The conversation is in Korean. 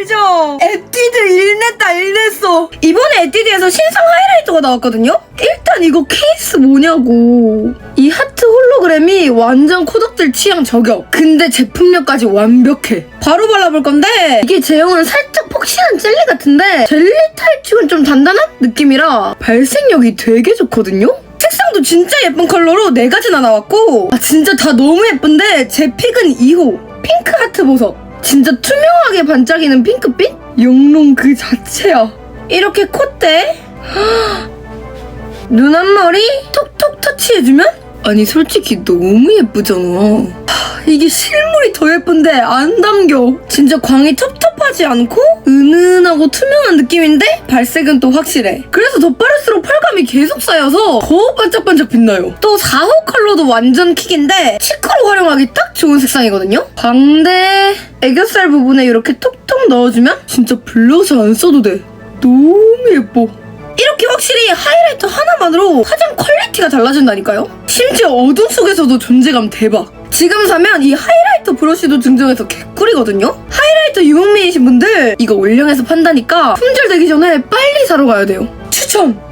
알죠? 에뛰드 일냈다 일냈어 이번에 에뛰드에서 신상 하이라이터가 나왔거든요? 일단 이거 케이스 뭐냐고 이 하트 홀로그램이 완전 코덕들 취향 저격 근데 제품력까지 완벽해 바로 발라볼 건데 이게 제형은 살짝 폭신한 젤리 같은데 젤리 타입 치곤 좀 단단한 느낌이라 발색력이 되게 좋거든요? 색상도 진짜 예쁜 컬러로 네 가지나 나왔고 아 진짜 다 너무 예쁜데 제 픽은 2호 핑크 하트 보석 진짜 투명하게 반짝이는 핑크빛? 영롱 그 자체야 이렇게 콧대 눈 앞머리 톡톡 터치해주면? 아니 솔직히 너무 예쁘잖아 하, 이게 실물이 더 예쁜데 안 담겨. 진짜 광이 텁텁하지 않고 은은하고 투명한 느낌인데 발색은 또 확실해. 그래서 덧바를수록 펄감이 계속 쌓여서 더 반짝반짝 빛나요. 또 4호 컬러도 완전 킥인데 치크로 활용하기 딱 좋은 색상이거든요. 광대 애교살 부분에 이렇게 톡톡 넣어주면 진짜 블러셔 안 써도 돼. 너무 예뻐. 이렇게 확실히 하이라이터 하나만으로 화장 퀄리티가 달라진다니까요? 심지어 어둠 속에서도 존재감 대박. 지금 사면 이 하이라이터 브러쉬도 증정해서 개꿀이거든요? 하이라이터 유목민이신 분들 이거 올영에서 판다니까 품절되기 전에 빨리 사러 가야 돼요. 추천!